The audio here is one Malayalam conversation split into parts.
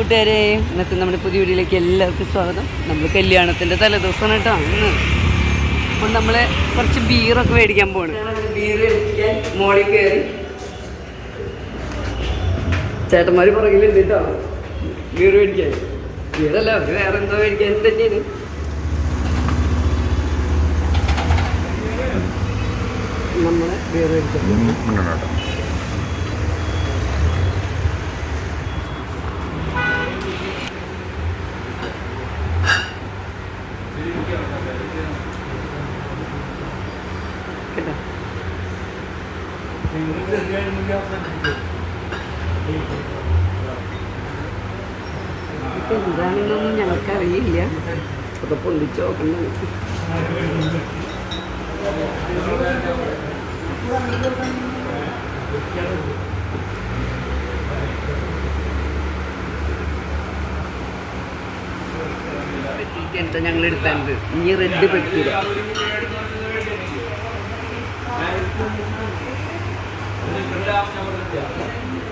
കൂട്ടുകാരെ ഇന്നത്തെ നമ്മുടെ പുതിയ വീഡിയോയിലേക്ക് എല്ലാവർക്കും സ്വാഗതം. നമ്മൾ കല്യാണത്തിന്റെ തലേദിവസമാണ് കേട്ടോ ഇന്ന്. അപ്പോൾ നമ്മൾ കുറച്ച് ബീറൊക്കെ മേടിക്കാൻ പോകണം ബീർ മേടിക്കാൻ മോളിൽ കയറി. ചേട്ടന്മാർ പുറകിലുണ്ട് കേട്ടോ. ബീർ മേടിക്കാൻ. ബീറല്ല അവർ വേറെ എന്തോ മേടിക്കാൻ തന്നെയാണ്. നമ്മൾ ബീർ മേടിക്കാൻ എന്താണെന്നൊന്നും ഞങ്ങൾക്കറിയില്ല. അതൊക്കെ പൊന്തിച്ച് നോക്കണം എന്താ ഞങ്ങൾ എടുത്തത് ഇനി റെഡ്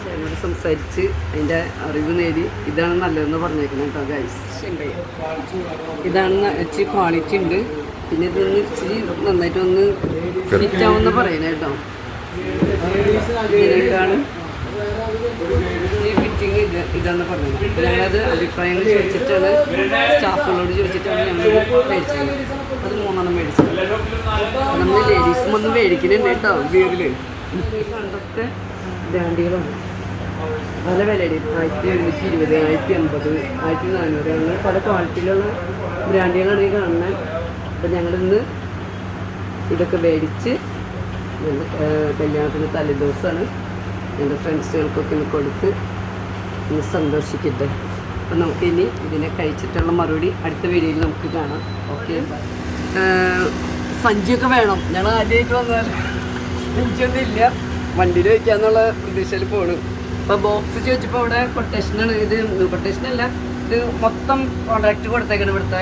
ചേട്ടനോട് സംസാരിച്ച് അതിന്റെ അറിവ് നേടി ഇതാണ് നല്ലതെന്ന് പറഞ്ഞേക്കുന്നത് കേട്ടോ ഗൈസ് ഇതാണ് ഇച്ചിരി ക്വാളിറ്റി ഉണ്ട്. പിന്നെ ഇതൊന്ന് ഇച്ചിരി നന്നായിട്ട് ഒന്ന് ഫിറ്റ് ആവുമെന്ന് പറയണേട്ടോ ഈ ഫിറ്റിങ് ഇത് ഇതാന്ന് പറഞ്ഞത്. അപ്പോൾ ഞങ്ങളത് അഭിപ്രായങ്ങൾ ചോദിച്ചിട്ടാണ് സ്റ്റാഫുകളോട് ചോദിച്ചിട്ടാണ് ഞങ്ങൾ മേടിച്ചത്. അത് മൂന്നെണ്ണം മേടിച്ചത് നമ്മൾ ലേഡീസും ഒന്നും മേടിക്കുന്നുണ്ട് കേട്ടോ വീട്ടിൽ കണ്ടൊക്കെ ബ്രാൻഡുകളാണ്. പല വിലയുണ്ട് ആയിരത്തി എഴുന്നൂറ്റി ഇരുപത് ആയിരത്തി അമ്പത് ആയിരത്തി നാനൂറ്. അങ്ങനെ പല ക്വാളിറ്റിയിലുള്ള ബ്രാൻഡുകളാണ് ഈ കാണുന്നത് അപ്പം ഞങ്ങളിന്ന് ഇതൊക്കെ മേടിച്ച് കല്യാണത്തിന് തലേദിവസമാണ് എന്റെ ഫ്രണ്ട്സുകൾക്കൊക്കെ ഇന്ന് കൊടുത്ത് ഇന്ന് സന്തോഷിക്കട്ടെ അപ്പം നമുക്കിനി ഇതിനെ കഴിച്ചിട്ടുള്ള മറുപടി അടുത്ത വീഡിയോയിൽ നമുക്ക് കാണാം. ഓക്കെ സഞ്ചിയൊക്കെ വേണം. ഞങ്ങൾ ആദ്യമായിട്ട് വന്നാൽ സഞ്ചിയൊന്നും ഇല്ല. വണ്ടിയിൽ വയ്ക്കാന്നുള്ള പ്രതീക്ഷയിൽ പോണു. അപ്പോൾ ബോക്സ് ചോദിച്ചപ്പോൾ ഇവിടെ കൊട്ടേഷനാണ് ഇത് കൊട്ടേഷൻ അല്ല. ഇത് മൊത്തം കോൺട്രാക്ട് കൊടുത്തേക്കാണ് ഇവിടുത്തെ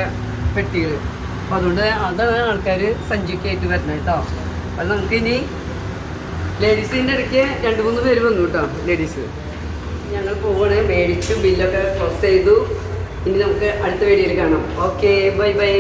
പെട്ടികൾ അപ്പോൾ അതുകൊണ്ട് അതാണ് ആൾക്കാർ സഞ്ചിയൊക്കെ ആയിട്ട് വരുന്നത് കേട്ടോ അപ്പം നമുക്കിനി ലേഡീസിന്റെ ഇടയ്ക്ക് രണ്ട് മൂന്ന് പേര് വന്നു കേട്ടോ ലേഡീസ് ഞങ്ങൾ പോവാണ്. മേടിച്ചു ബില്ലൊക്കെ ക്ലോസ് ചെയ്തു. ഇനി നമുക്ക് അടുത്ത വീഡിയോയിൽ കാണാം. Okay bye bye